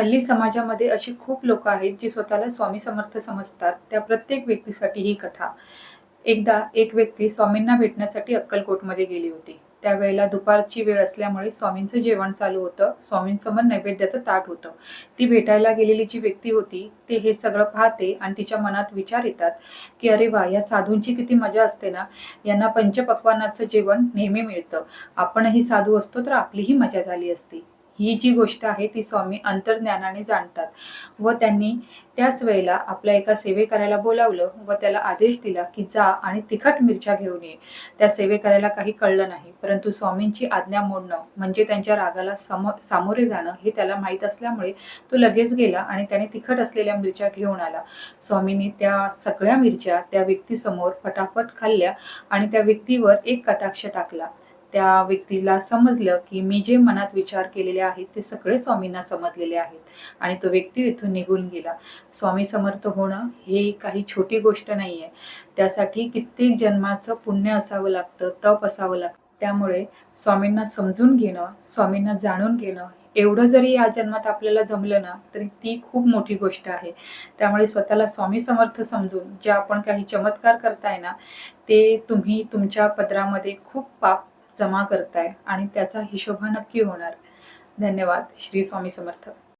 हल्ली समाजामध्ये अशी खूप लोक आहेत जी स्वतःला स्वामी समर्थ समजतात. त्या प्रत्येक व्यक्तीसाठी ही कथा. एकदा एक व्यक्ती स्वामींना भेटण्यासाठी अक्कलकोटमध्ये गेली होती. त्यावेळेला दुपारची वेळ असल्यामुळे स्वामींचं जेवण चालू होतं. स्वामींसमोर नैवेद्याचं ताट होतं. ती भेटायला गेलेली जी व्यक्ती होती ते हे सगळं पाहते आणि तिच्या मनात विचार येतात की अरे वा या साधूंची किती मजा असते ना. यांना पंचपक्वानाचं जेवण नेहमी मिळतं. आपणही साधू असतो तर आपलीही मजा झाली असती. ही जी गोष्ट आहे ती स्वामी अंतर्ज्ञानाने जाणतात. व त्यांनी त्याच वेळेला आपल्या एका सेवेकऱ्याला बोलावलं व त्याला आदेश दिला की जा आणि तिखट मिरच्या घेऊन ये. त्या सेवेकऱ्याला काही कळलं नाही परंतु स्वामींची आज्ञा मोडणं म्हणजे त्यांच्या रागाला समो सामोरे जाणं हे त्याला माहीत असल्यामुळे तो लगेच गेला आणि त्याने तिखट असलेल्या मिरच्या घेऊन आला. स्वामींनी त्या सगळ्या मिरच्या त्या व्यक्तीसमोर फटाफट खाल्ल्या आणि त्या व्यक्तीवर एक कटाक्ष टाकला. त्या व्यक्तीला समजलं की मी जे मनात विचार केलेले आहेत ते सगळे स्वामींना समजलेले आहेत आणि तो व्यक्ती इथून निघून गेला. स्वामी समर्थ होणं हे काही छोटी गोष्ट नाही आहे त्यासाठी कित्येक जन्माचं पुण्य असावं लागतं तप असावं लागतं. त्यामुळे स्वामींना समजून घेणं स्वामींना जाणून घेणं एवढं जरी या जन्मात आपल्याला जमलं ना तरी ती खूप मोठी गोष्ट आहे. त्यामुळे स्वतःला स्वामी समर्थ समजून जे आपण काही चमत्कार करताय ना ते तुम्ही तुमच्या पदरामध्ये खूप पाप जमा करताय आणि त्याचा हिशोबा नक्की होणार. धन्यवाद. श्री स्वामी समर्थ.